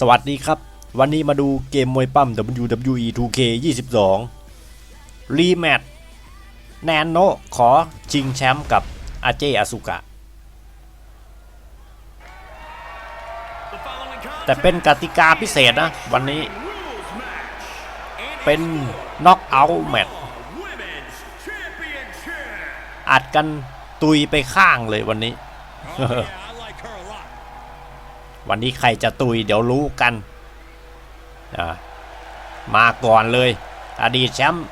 สวัสดีครับ วันนี้มาดูเกมมวยปั้ม WWE 2K 22 รีแมตช์แนนโนขอชิงแชมป์กับอาเจอาสุกะ แต่เป็นกติกาพิเศษนะ วันนี้ เป็นน็อกเอาท์แมตช์อัดกันตุยไปข้างเลยวันนี้ วันนี้ใครจะตุยเดี๋ยวรู้กันอ่ามาก่อนเลย อดีตแชมป์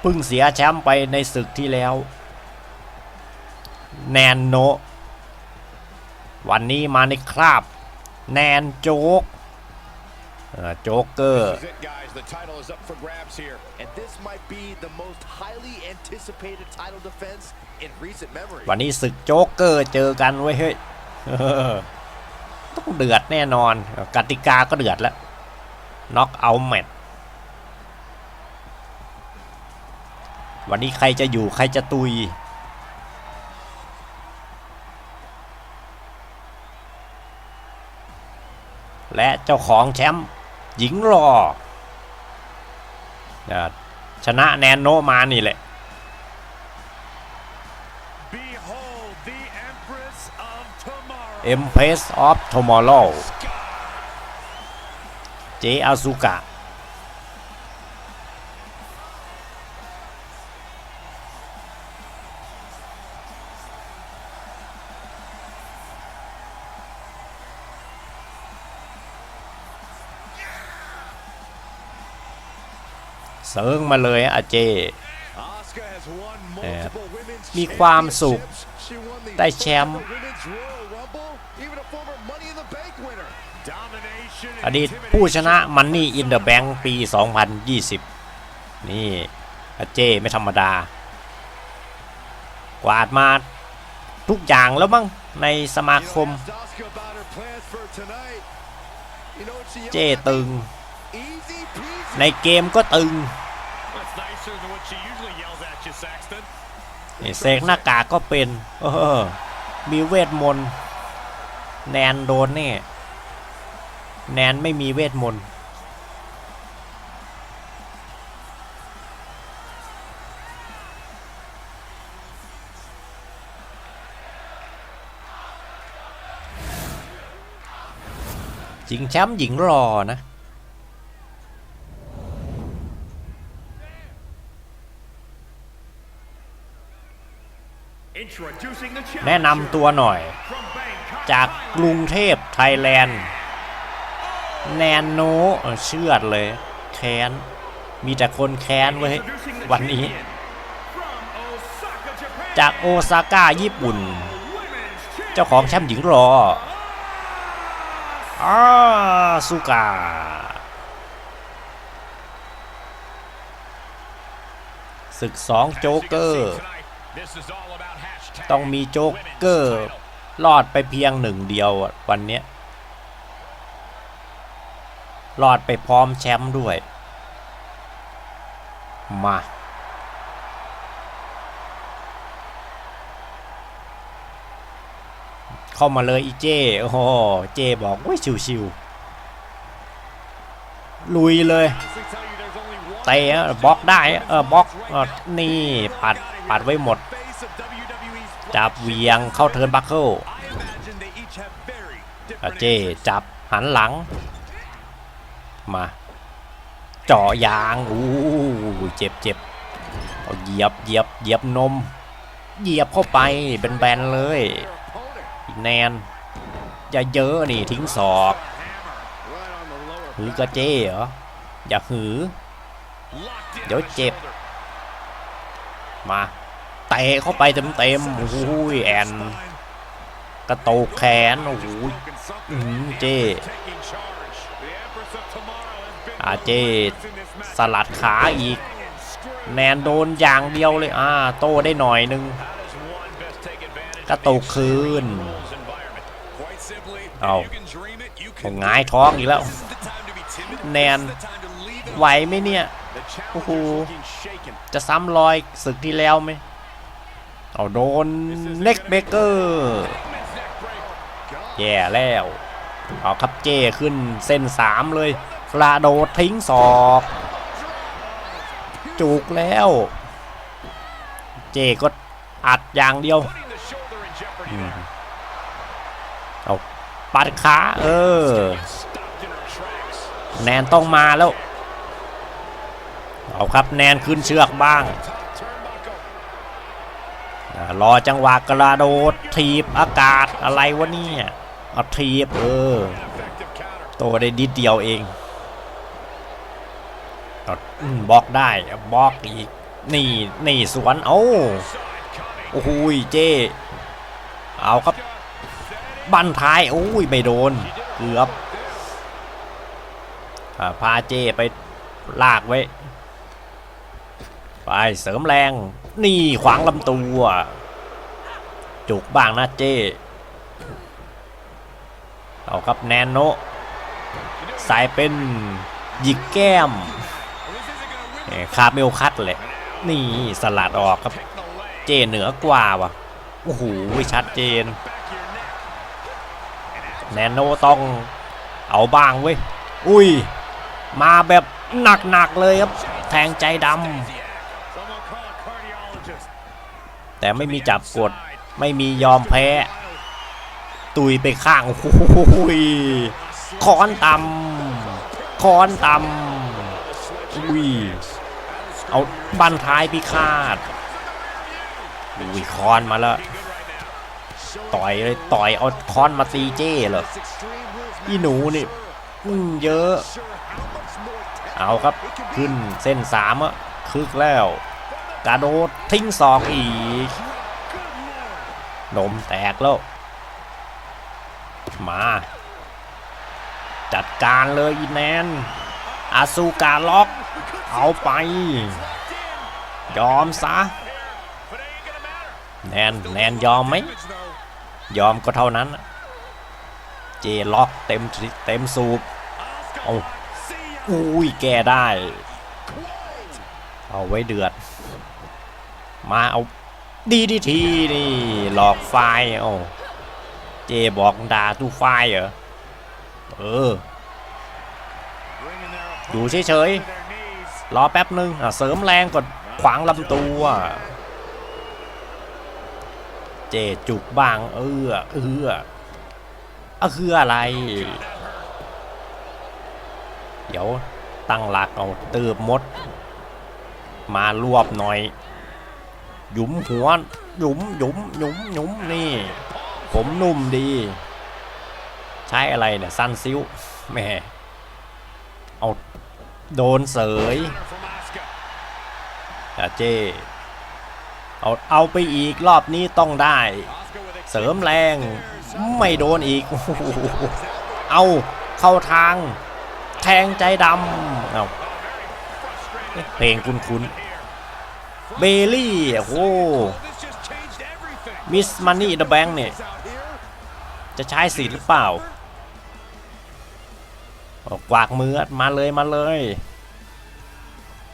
เพิ่งเสียแชมป์ไปในศึกที่แล้ว แนนโน วันนี้มาในคราบ แนนโจ๊กอ่าโจ๊กเกอร์ This is it, guys. The title is up for grabs here. And this might be the most highly anticipated title defense in recent memory. วันนี้ศึกโจ๊กเกอร์เจอกันไว้ยเฮ้ย ต้องเดือดแน่นอนกติกาก็เดือดแล้วน็อกเอาแมตวันนี้ใครจะอยู่ใครจะตุย และเจ้าของแชมป์หญิงรอชนะแนนโนมานี่แหละ Empress of Tomorrow เจอาซุกะเซิงมาเลยอาเจ Asuka has won เอ่อ multiple women's มีความสุข championships. She won the ได้แชมป์ อดีตผู้ชนะ Money in the Bank ปี 2020 นี่อเจไม่ธรรมดา กวาดมาทุกอย่างแล้วมั้งในสมาคม เจตึง ในเกมก็ตึงเสกหน้ากากก็เป็น เออ มีเวทมนต์ แนนโดนเนี่ แนนไม่มีเวทมนต์จริงแชมป์หญิงรอนะแนะนำตัวหน่อย จากกรุงเทพไทยแลนด์ แนนโนเออเชื่อดเลย แค้น มีแต่คนแค้นไว้ย วันนี้ จากโอซาก้าญี่ปุ่น เจ้าของแชมป์หญิงรออาสุกาศึกสองโจ๊กเกอร์ ต้องมีโจ๊กเกอร์ รอดไปเพียงหนึ่งเดียวอะวันเนี้ย รอดไปพร้อมแชมป์ด้วย มา เข้ามาเลยอีเจ้โอ้โหเจ้บอกว่าชิวๆลุยเลยเตะบล็อกได้เออบล็อกนี่ปัดปัดไว้หมด จับเวียงเข้าเทิร์นบัคเคิลเจจับหันหลัง มาเจาะยางอู้เจ็บเจ็บเอาเหยียบเหยียบเหยียบนม เหยียบเข้าไปเป็นแบนๆเลยแนนอย่าเยอะนี่ทิ้งศอกหือกระเจ้เหรออย่าหือ เดี๋ยวเจ็บ มาเตะเข้าไปเต็มเต็มๆโอ้โหแอนกระโตกแขนโอ้โหเจ้ อาเจสลัดขาอีก แนนโดนอย่างเดียวเลยอ่าโต้ได้หน่อยนึงกระตุกคืนเอาผมหงายท้องอีกแล้ว แนนไหวไหมเนี่ยโอ้โหจะซ้ำรอยศึกที่แล้วไหมเอาโดนเน็กเบเกอร์แย่แล้ว เอาครับเจ้ขึ้นเส้นสามเลยกระโดดทิ้งศอก จุกแล้ว เจก็อัดอย่างเดียวเอาปัดขาเออ แนนต้องมาแล้ว เอาครับแนนขึ้นเชือกบ้าง รอจังหวะกระโดด ถีบอากาศอะไรวะเนี่ย เอาถีบเออ โตได้ดิดเดียวเองบล็อกได้บล็อกอีก นี่นี่สวนโอ้โอ้โหยเจ เอาครับ บันท้ายโอ้ยไม่โดน เกือบพาเจไปลากไว้ ไปเสริมแรง นี่ขวางลำตัว จุกบ้างนะเจ เอาครับแนนโนสายเป็นหยิกแก้ม This isn't gonna win เอ่อคาเมลคัตเลยนี่สลัดออกครับ the leg. เจเหนือกว่าว่ะโอ้โหชัดเจน Back your neck. แนนโนต้องเอาบ้างเว้ยอุ้ย มาแบบหนักๆเลยครับ แทงใจด Someone call a cardiologist. ำแต่ไม่มีจับกดไม่มียอมแพ้ ตุยไปข้างโอ้โหค้อนตำค้อนตำอุ้ยเอาบันท้ายพิฆาตอุ้ยค้อนมาแล้วต่อยเลยต่อยเอาค้อนมาตีเจ้เหรออีหนูนี่อืมเยอะ เอาครับขึ้นเส้นสามอะคึกแล้วกระโดดทิ้งศอกอีกนมแตกแล้ว มา จัดการเลยอีแนน อาซูกาล็อก เอาไป ยอมซะ แนน แนนยอมไหม ยอมก็เท่านั้น เจล็อกเต็มเต็มสูบเอาอุ้ย แกได้ เอาไว้เดือด มาเอาดีดีทีนี่ หลอกไฟล์เอา เจบอกด่าตู้ไฟเหรอ เออ Bringing their อยู่เฉยๆ รอแป๊บนึงอะเสริมแรงก่อนขวางลำตัว เจจุกบ้าง เออเอออะคืออะไร เดี๋ยวตั้งหลักเอาตืบมด มารวบหน่อย หยุมหัวหยุมหยุมหยุมหยุมนี่ ผมนุ่มดี ใช้อะไรเนี่ยซันซิลแหมเอาโดนเสยอาเจเอาเอาไปอีกรอบนี้ต้องได้ เสริมแรงไม่โดนอีก เอาเข้าทาง แทงใจดำเอาเอ๊ะเพลงคุ้นๆเบลลี่โอ้โห This just changed everything. มิสมันนี่เดอะแบงค์เนี่ย จะใช้สิทธิ์หรือเปล่าเอกวากมือมาเลยมาเลย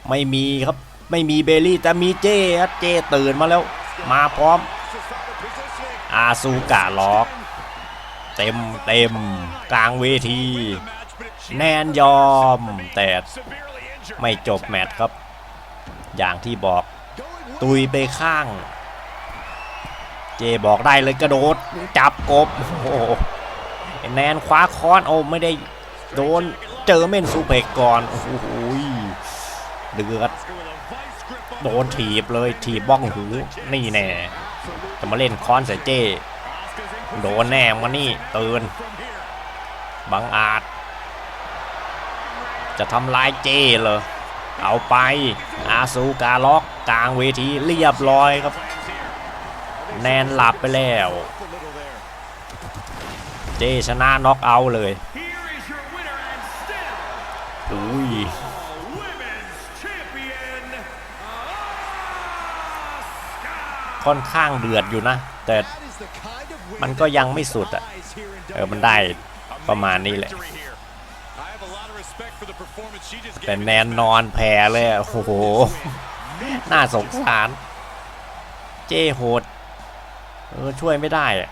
ไม่มีครับไม่มีเบลลี่แต่มีเจ้ครับเจ้ตื่นมาแล้ว มาพร้อม อาซูกะล็อก เต็มเต็มกลางเวที แนนยอม แต่ไม่จบแมตช์ครับ อย่างที่บอกตุยไปข้าง เจบอกได้เลยกระโดดจับกบโอ้แนนคว้าค้อนโอ้ไม่ได้โดนเจอเม่นซูเพกก่อนโอ้โหเดือดโดนถีบเลยถีบบ้องหูนี่แน่จะมาเล่นค้อนใส่เจโดนแน่มานี่เตื่นบังอาจ จะทำลายเจเหรอเอาไปอาซูกาล็อกกลางเวทีเรียบร้อยครับ แนนหลับไปแล้ว เจชนะน็อกเอาท์เลย Here is your winner and still อุ้ย women's champion, ค่อนข้างเดือดอยู่นะ แต่ That is the kind of win มันก็ยังไม่สุดอะ eyes here in เออ มันได้ประมาณนี้แหละ victory here. I have a lot of respect for the performance she just แต่ gave แนนนอนแพ้เลยอะโอ้โห น่าสงสาร เจโหด เออช่วยไม่ได้อะ